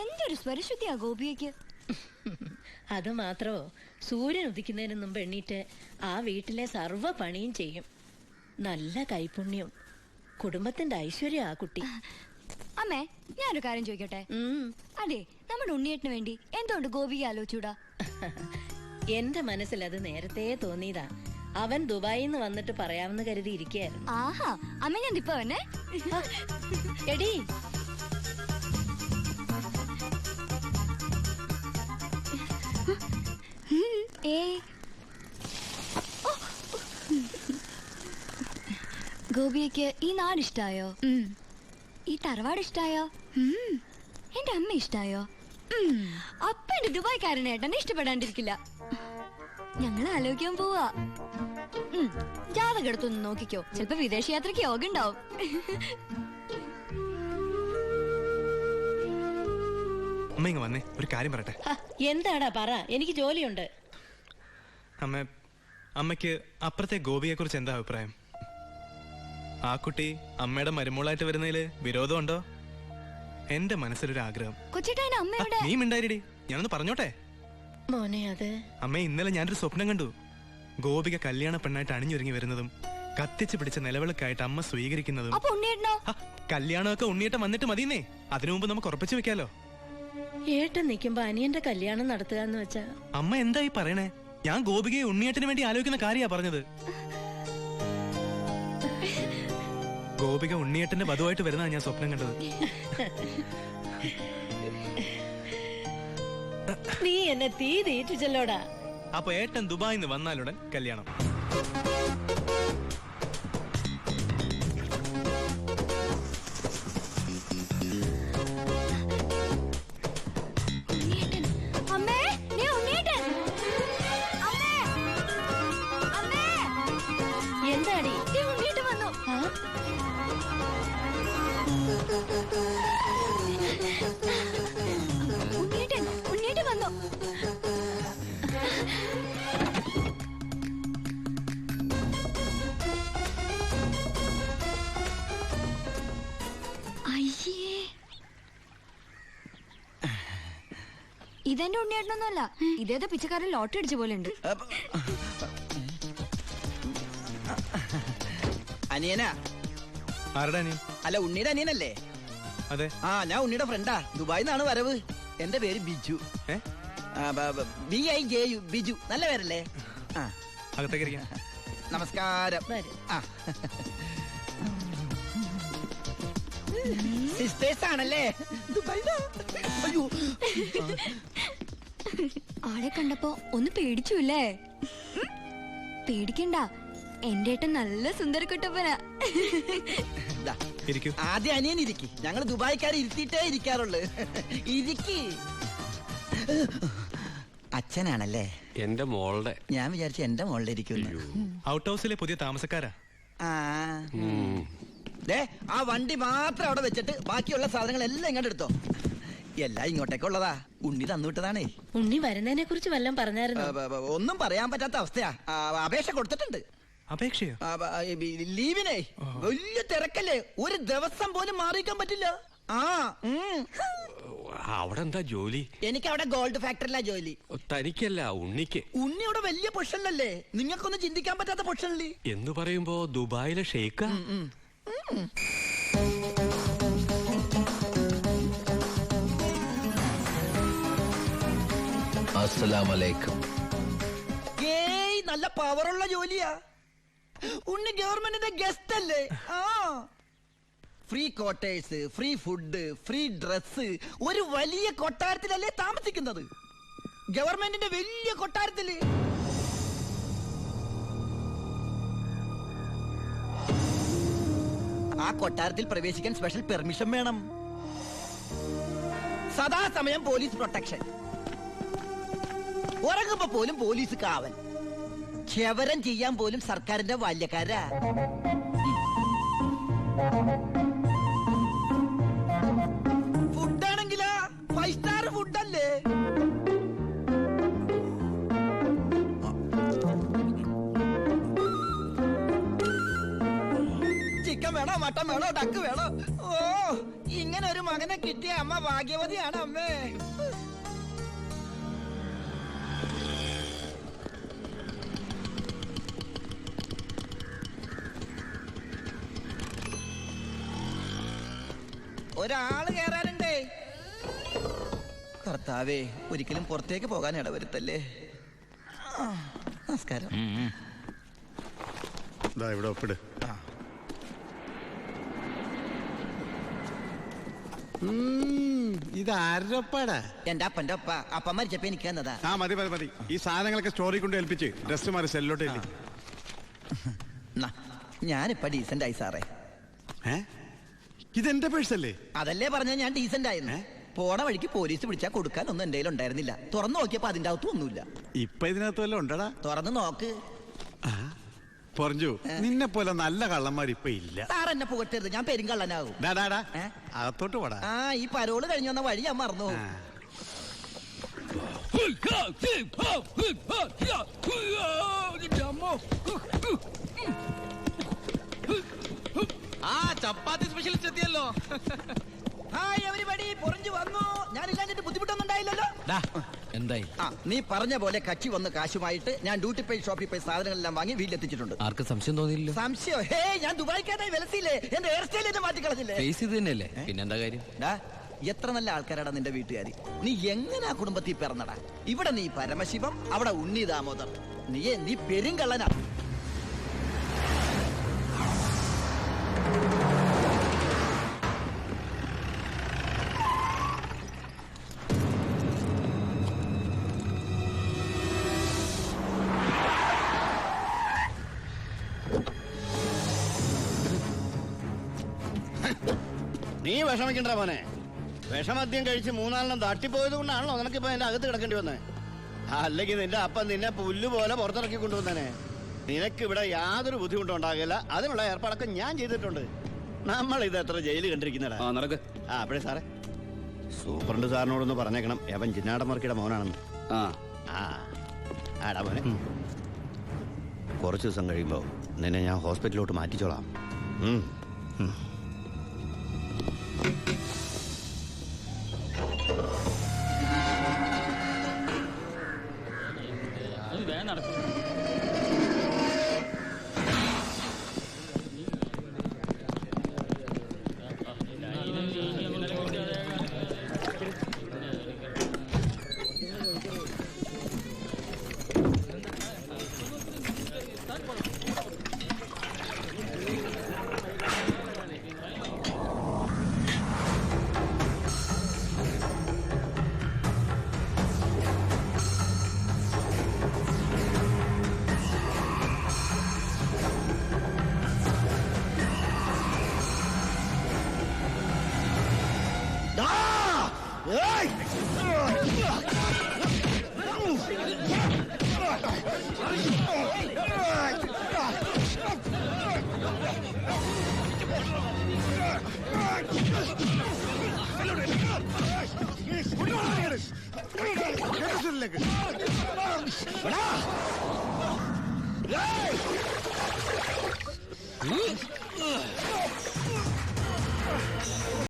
എന്തൊരു സ്വരശുദ്ധിയാ ഗോപിയയ്ക്ക് അത് മാത്രമോ? സൂര്യൻ ഉദിക്കുന്നതിന് മുമ്പ് എണ്ണീറ്റ് ആ വീട്ടിലെ സർവ പണിയും ചെയ്യും. നല്ല കൈപുണ്യം. കുടുംബത്തിന്റെ ഐശ്വര്യം ആ കുട്ടി. അമ്മേ ഞാനൊരു കാര്യം ചോദിക്കട്ടെ? അതെ നമ്മുടെ ഉണ്ണിയേട്ടിന് വേണ്ടി എന്തുകൊണ്ട് ഗോപിക ആലോചിച്ചൂടാ? എന്റെ മനസ്സിൽ അത് നേരത്തെ തോന്നിയതാ. അവൻ ദുബായിൽ നിന്ന് വന്നിട്ട് പറയാമെന്ന് കരുതി ഇരിക്കുകയായിരുന്നു ആഹാ അമ്മ ഞാൻ ഇപ്പൊ എടി ഗോപിയയ്ക്ക് ഈ നാട് ഇഷ്ടായോ? ഈ തറവാട് ഇഷ്ടായോ? എന്റെ അമ്മ ഇഷ്ടായോ? അപ്പ എന്റെ ദുബായ്ക്കാരനേട്ടനെ ഇഷ്ടപ്പെടാണ്ടിരിക്കില്ല. ഞങ്ങൾ ആലോചിക്കാൻ പോവാ. ഉം, ജാതകം എടുത്തൊന്ന് നോക്കിക്കോ. ചിലപ്പോ വിദേശ യാത്രയ്ക്ക് യോഗ ഉണ്ടാവും. അമ്മ ഇങ്ങ് വന്നേ. ഒരു കാര്യം പറയട്ടെ. എന്താടാ പറ? എനിക്ക് ജോലിയുണ്ട്. അമ്മ അമ്മയ്ക്ക് അപ്പുറത്തെ ഗോപിയെ കുറിച്ച് എന്താ അഭിപ്രായം? ആ കുട്ടി അമ്മയുടെ മരുമോളായിട്ട് വരുന്നതിൽ വിരോധമുണ്ടോ? എന്റെ മനസ്സിലൊരു ആഗ്രഹം അമ്മ എവിടെ? നീ മിണ്ടായിരടി ഞാനൊന്ന് പറഞ്ഞോട്ടെ? മോനെ അത്. അമ്മ ഇന്നലെ ഞാനൊരു സ്വപ്നം കണ്ടു. ഗോപിക കല്യാണ പെണ്ണായിട്ട് അണിഞ്ഞൊരുങ്ങി വരുന്നതും കത്തിച്ച് പിടിച്ച നിലവിളക്കായിട്ട് അമ്മ സ്വീകരിക്കുന്നതും. കല്യാണമൊക്കെ ഉണ്ണിയേട്ടം വന്നിട്ട് മതിയെന്നേ. അതിനു മുമ്പ് നമുക്ക് ഉറപ്പിച്ചു വെക്കാലോ. ഏട്ടൻ നിൽക്കുമ്പോ അനിയന്റെ കല്യാണം നടത്തുക എന്ന് വെച്ചാ അമ്മ എന്തായി പറയണേ? ഞാൻ ഗോപികയെ ഉണ്ണിയേട്ടന് വേണ്ടി ആലോചിക്കുന്ന കാര്യാ പറഞ്ഞത്. ഗോപിക ഉണ്ണിയേട്ടന്റെ വധുവായിട്ട് വരുന്നതാ ഞാൻ സ്വപ്നം കണ്ടത്. നീ എന്നെ തീ തീറ്റിച്ചല്ലോടാ. അപ്പൊ ഏട്ടൻ ദുബായിൽ നിന്ന് വന്നാലുടൻ കല്യാണം. എന്താടി? വന്നു. ഇതെന്റെ ഉണ്ണിയേട്ടനൊന്നുമല്ല. ഇതേതോ പിച്ചക്കാരൻ ലോട്ടറി അടിച്ച പോലെ ഉണ്ട് അനിയനാ ആരുടെ അനിയൻ? അല്ല ഉണ്ണിയുടെ അനിയനല്ലേ? അതെ. ആ ഞാൻ ഉണ്ണിയുടെ ഫ്രണ്ടാ ദുബായിൽ നിന്നാണ് വരവ്. എന്റെ പേര് ബിജു. ഏ? B I J U Biju. നല്ല പേരല്ലേ? ആ. അകത്തേക്ക് ഇരിക്കാം. നമസ്കാരം. വരും. ആ. സിസ്റ്റേഴ്സ് ആണല്ലേ? ദുബായിലാ? അയ്യോ. ആളെ കണ്ടപ്പോ ഒന്ന് പേടിച്ചു അല്ലേ പേടിക്കണ്ട. എന്റെ ഏട്ടൻ നല്ല സുന്ദരക്കുട്ടപ്പനാ ദാ, ഇരിക്കൂ. ആദ്യം അനിയൻ ഇരിക്കി. ഞങ്ങൾ ദുബായിക്കാരെ ഇരുത്തിയിട്ടേ ഇരിക്കാറുള്ളു. ഇരിക്കി. അച്ഛനാണല്ലേ? എന്റെ മോളുടെ. ഞാൻ വിചാരിച്ചു എന്റെ മോളുടെ ഇരിക്കുന്നു ഔട്ട് ഹൗസിലെ പുതിയ താമസക്കാരാ? ആ. ഉം. ദേ ആ വണ്ടി മാത്രം അവിടെ വെച്ചിട്ട് ബാക്കിയുള്ള സാധനങ്ങൾ എല്ലാം ഇങ്ങോട്ട് എടുത്തോ. എല്ലാം ഇങ്ങോട്ടേക്കുള്ളതാ ഉണ്ണി തന്നുവിട്ടതാണേ ഉണ്ണി വരുന്നതിനെ കുറിച്ച് വല്ലതും പറഞ്ഞായിരുന്നു? ഒന്നും പറയാൻ പറ്റാത്ത അവസ്ഥയാ. ആ, അപേക്ഷ കൊടുത്തിട്ടുണ്ട്. അപേക്ഷയോ? ആ, ഈ ബി- ലീവിനെ വലിയ തിരക്കല്ലേ. ഒരു ദിവസം പോലും മാറിയിക്കാൻ പറ്റില്ല. ആ. അവിടെ എന്താ ജോലി? എനിക്ക് അവിടെ ഗോൾഡ് ഫാക്ടറിയിലാ ജോലി. തനിക്കല്ല ഉണ്ണിക്ക്. ഉണ്ണി അവിടെ വലിയ പൊഷനിലല്ലേ നിങ്ങൾക്കൊന്നും ചിന്തിക്കാൻ പറ്റാത്ത പൊഷനില്ലേ. എന്ന് പറയുമ്പോ ദുബായിലെ ഷെയ്ക്ക? അസ്സലാമലൈക്കും. ഏയ് നല്ല പവറുള്ള ജോലിയാ. ഉണ്ണി ഗവൺമെന്റിന്റെ ഗസ്റ്റ് അല്ലേ? ആ. Free quarters free food free dress ഒരു വലിയ കൊട്ടാരത്തിലല്ലേ താമസിക്കുന്നത്? ഗവൺമെന്റിന്റെ വലിയ കൊട്ടാരത്തിൽ. ആ കൊട്ടാരത്തിൽ പ്രവേശിക്കാൻ സ്പെഷ്യൽ പെർമിഷൻ വേണം. സദാസമയം പോലീസ് പ്രൊട്ടക്ഷൻ ഉറങ്ങുമ്പോ പോലും പോലീസ് കാവൽ. ക്ഷവരം ചെയ്യാൻ പോലും സർക്കാരിന്റെ ബാല്യക്കാരാ. ഫുഡാണെങ്കിലോ ഫൈവ് സ്റ്റാർ ഫുഡല്ലേ? ചിക്കൻ വേണോ മട്ടൻ വേണോ ഡക്ക് വേണോ? ഓ ഇങ്ങനെ ഒരു മകനെ കിട്ടിയ അമ്മ ഭാഗ്യവതിയാണ് അമ്മേ. ഒരാൾ കേറാനുണ്ടേ. കർത്താവേ ഒരിക്കലും പുറത്തേക്ക് പോകാൻ ഇടവരുത്തല്ലേ? നമസ്കാരം. ദാ ഇവിടെ ഒപ്പിട്. ഇത് ആരപ്പാടാ എന്റെ അപ്പന്റെ ഒപ്പ. അപ്പം മരിച്ചപ്പോ എനിക്ക് തന്നതാ. ആ മതി മതി മതി. ഈ സാധനങ്ങളൊക്കെ സ്റ്റോറി കൊണ്ട് ഏൽപ്പിച്ച് ഡ്രസ് മാറി സെല്ലോട്ട് ഞാനിപ്പ ഡീസന്റ് ആയി സാറേ ഇതെന്റെ പേഴ്സല്ലേ അതല്ലേ പറഞ്ഞ ഞാൻ ഡീസന്റ് ആയിരുന്നു. പോണ വഴിക്ക് പോലീസ് പിടിച്ചാൽ കൊടുക്കാൻ ഒന്നും എന്റെ ഉണ്ടായിരുന്നില്ല. തുറന്നു നോക്കിയപ്പോ അതിന്റെ അകത്തും ഒന്നുമില്ല. ഇപ്പൊ ഇതിനകത്ത് ഉണ്ടടാ? തുറന്നു നോക്ക്. പറഞ്ഞു നിന്നെ പോലെ നല്ല കള്ളന്മാർ ഇപ്പൊ ഇല്ല. സാർ എന്നെ പുകട്ടരുത് ഞാൻ പെരുങ്കള്ളനാകും ഡാ, ഡാ, ഡാ. അകത്തോട്ട് പോടാ. ആ ഈ പരോൾ കഴിഞ്ഞു വന്ന വഴി ഞാൻ മറന്നു ആ. ആ ചപ്പാത്തി സ്പെഷ്യലിസ്റ്റ് എത്തിയല്ലോ. ഹായ് എവരിബഡി പൊറിഞ്ഞു വന്നു. ഞാനില്ലാഞ്ഞിട്ട് ബുദ്ധിമുട്ടൊന്നും ഉണ്ടായില്ലല്ലോ. എന്തായി? ആ നീ പറഞ്ഞ പോലെ കച്ചി വന്ന് കാശുമായിട്ട് ഞാൻ ഡ്യൂട്ടി പേ ഷോപ്പിൽ പോയി സാധനങ്ങളെല്ലാം വാങ്ങി വീട്ടിലെത്തിച്ചിട്ടുണ്ട്. ആർക്കും സംശയം തോന്നിയില്ല സംശയം? ഹേ ഞാൻ ദുബായിക്കാരായി വിലസിയില്ലേ? എന്റെ ഹെയർ സ്റ്റൈൽ എന്നെ മാറ്റിക്കളഞ്ഞില്ലേ ഫേസ് ഇത് തന്നെയല്ലേ? പിന്നെന്താ കാര്യം? ഡാ, എത്ര നല്ല ആൾക്കാരാടാ നിന്റെ വീട്ടുകാർ നീ എങ്ങനെ ആ കുടുംബത്തിൽ പിറന്നടാ? ഇവിടെ നീ പരമശിവം അവിടെ ഉണ്ണി ദാമോദർ. നീ നീ പെരുങ്കള്ളനാ. നീ വിഷമിക്കണ്ട മോനെ. വിഷമദ്യം കഴിച്ച് മൂന്നാലെണ്ണം തട്ടിപ്പോയത് കൊണ്ടാണല്ലോ നിനക്കിപ്പോ എന്റെ അകത്ത് കിടക്കേണ്ടി വന്നേ. അല്ലെങ്കിൽ നിന്റെ അപ്പൻ നിന്നെ പുല്ല് പോലെ പുറത്തിറക്കി കൊണ്ടുവന്നേനെ. നിനക്ക് ഇവിടെ യാതൊരു ബുദ്ധിമുട്ടും ഉണ്ടാകില്ല. അതിനുള്ള ഏർപ്പാടൊക്കെ ഞാൻ ചെയ്തിട്ടുണ്ട്. നമ്മൾ ഇത് എത്ര ജയിലിൽ കണ്ടിരിക്കുന്നടാ. ആ അപ്പഴേ സാറേ. സൂപ്രണ്ട് സാറിനോടൊന്ന് പറഞ്ഞേക്കണം. എവൻ ജിന്നാടമർക്കിയുടെ മോനാണെന്ന്. ആ. ആ. ആടാ മോനെ. കുറച്ച് ദിവസം കഴിയുമ്പോൾ നിന്നെ ഞാൻ ഹോസ്പിറ്റലിലോട്ട് മാറ്റിച്ചോളാം. ഉം. ഉം. കേട്ടോ